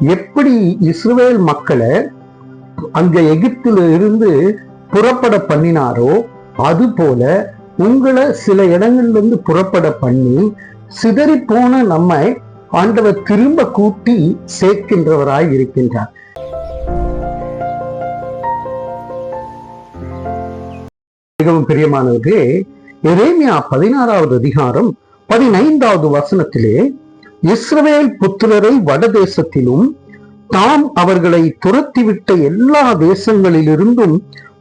எப்படி இஸ்ரேல் மக்களை அங்க எகிப்தில இருந்து புறப்பட பண்ணினாரோ அது போல உங்களை சில இடங்கள்ல இருந்து புறப்பட பண்ணி சிதறி போன நம்மை ஆண்டவர் திரும்ப கூட்டி சேர்க்கின்றவராய் இருக்கின்றார். மிகவும் பிரியமானவர்களே எரேமியா பதினாறாவது அதிகாரம் பதினைந்தாவது வசனத்திலே இஸ்ரவேல் புத்திரரை வடதேசத்திலும் தாம் அவர்களை துரத்திவிட்ட எல்லா தேசங்களிலிருந்தும்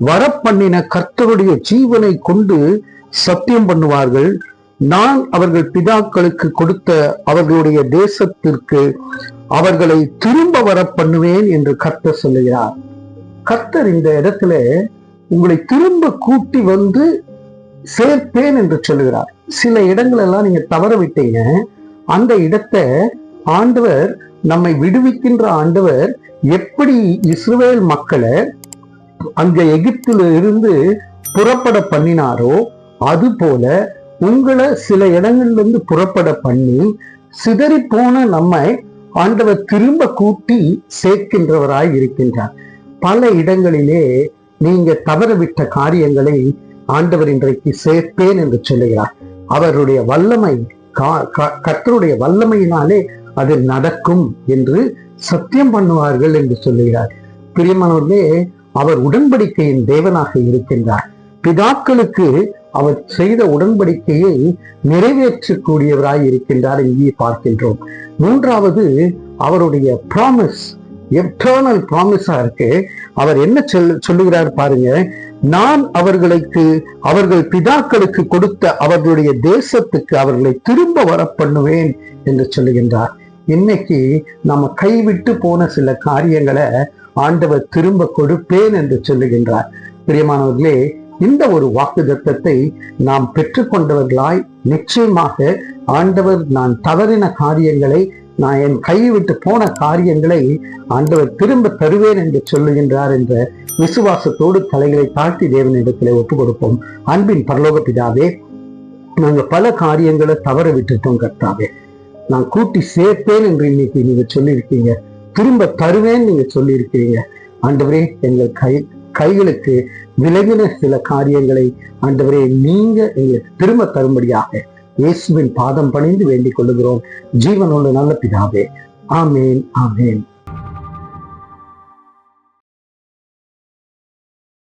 வரப்பண்ணின கர்த்தருடைய ஜீவனை கொண்டு சத்தியம் பண்ணுவார்கள். நான் அவர்கள் பிதாக்களுக்கு கொடுத்த அவர்களுடைய தேசத்திற்கு அவர்களை திரும்ப வர பண்ணுவேன் என்று கர்த்தர் சொல்லுகிறார். கர்த்தர் இந்த இடத்துல உங்களை திரும்ப கூட்டி வந்து சேர்ப்பேன் என்று சொல்லுகிறார். சில இடங்களெல்லாம் நீங்க தவற விட்டீங்க அந்த இடத்தை ஆண்டவர் நம்மை விடுவிக்கின்ற ஆண்டவர் எப்படி இஸ்ரேல் மக்களை அங்க எகிப்தில இருந்து புறப்பட பண்ணினாரோ அது போல உங்களை சில இடங்கள்ல இருந்து புறப்பட பண்ணி சிதறி போன நம்மை ஆண்டவர் திரும்ப கூட்டி சேர்க்கின்றவராய் இருக்கின்றார். பல இடங்களிலே நீங்க தவறவிட்ட காரியங்களை ஆண்டவர் இன்றைக்கு சேர்ப்பேன் என்று சொல்லுகிறார். அவருடைய வல்லமை கர்த்தருடைய வல்லமையினாலே அது நடக்கும் என்று சத்தியம் பண்ணுவார்கள் என்று சொல்லுகிறார். பிரியமானவர்களே அவர் உடன்படிக்கையின் தேவனாக இருக்கின்றார். பிதாக்களுக்கு அவர் செய்த உடன்படிக்கையை நிறைவேற்றக்கூடியவராய் இருக்கின்றார் இங்கே பார்க்கின்றோம். மூன்றாவது அவருடைய ப்ராமிஸ் எட்டர்னல் ப்ராமிஸா இருக்கு. அவர் என்ன சொல் சொல்லுகிறார் பாருங்க. நான் அவர்களுக்கு அவர்கள் பிதாக்களுக்கு கொடுத்த அவர்களுடைய தேசத்துக்கு அவர்களை திரும்ப வர பண்ணுவேன் என்று சொல்லுகின்றார். இன்னைக்கு நம்ம கைவிட்டு போன சில காரியங்களை ஆண்டவர் திரும்ப கொடுப்பேன் என்று சொல்லுகின்றார். பிரியமானவர்களே இந்த ஒரு வாக்கு தத்தத்தை நாம் பெற்றுக்கொண்டவர்களாய் நிச்சயமாக ஆண்டவர் நான் தவறின காரியங்களை நான் என் கையை விட்டு போன காரியங்களை ஆண்டவர் திரும்ப தருவேன் என்று சொல்லுகின்றார் என்ற விசுவாசத்தோடு தலைகளை தாழ்த்தி தேவனிடத்திலே ஒப்பு கொடுப்போம் அன்பின் பரலோக பிதாவே நாங்க பல காரியங்களை தவற விட்டுட்டோம் கர்த்தாவே. நான் கூட்டி சேர்ப்பேன் என்று இன்னைக்கு நீங்க சொல்லியிருக்கீங்க. திரும்ப தருவேன் நீங்க சொல்லியிருக்கீங்க ஆண்டவரே எங்கள் கை கைகளுக்கு விலகின சில காரியங்களை ஆண்டவரே நீங்க எங்களுக்கு திரும்ப தரும்படியாக இயேசுவின் பாதம் பணிந்து வேண்டிக் கொள்ளுகிறோம். ஜீவனுள்ள நல்ல பிதாவே. ஆமேன் ஆமேன்.